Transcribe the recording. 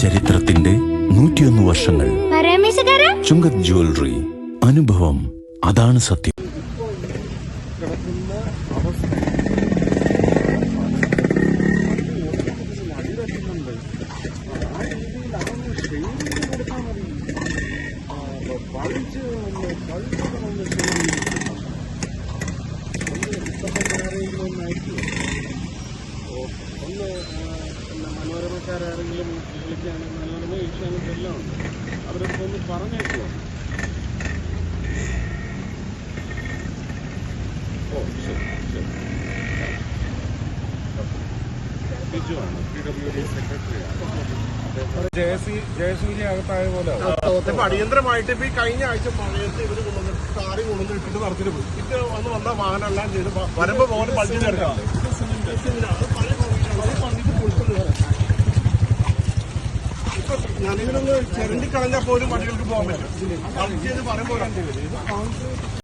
ചരിത്രത്തിന്റെ നൂറ്റിയൊന്ന് വർഷങ്ങൾ. ചുങ്കത് ജ്വല്ലറി. അനുഭവം. അതാണ് സത്യം. ഒന്ന് മനോരമക്കാരെങ്കിലും വിളിക്കുകയാണെങ്കിൽ മനോരമ ഏഷ്യാനെറ്റ് എല്ലാം ഉണ്ട്. അവരൊക്കെ ഒന്ന് പറഞ്ഞേക്കുമോ ഓ ശരി ശരി. ബിജുവാണ് പി ഡബ്ല്യു ഡി സെക്രട്ടറിയാണ് ജയസൂര്യ അകത്തായ പോലെ ഇപ്പൊ അടിയന്തരമായിട്ട് ഇപ്പൊ ഈ കഴിഞ്ഞ ആഴ്ച മഴയത്ത് ഇവർ കൊണ്ടുവന്നിട്ട് കാറി കൊണ്ടുവന്ന് ഇട്ടിട്ട് നടത്തിട്ട് പോയി. ഇത് വന്ന് വന്ന വാഹനം എല്ലാം ചെയ്ത് വരുമ്പോ പോലെ പഠിച്ചു ചേർക്കാം ഞാനിതിനൊന്ന് ചെറുണ്ടി കളഞ്ഞാൽ പോലും വണ്ടികൾക്ക് പോകാൻ പറ്റും. പറയുമ്പോൾ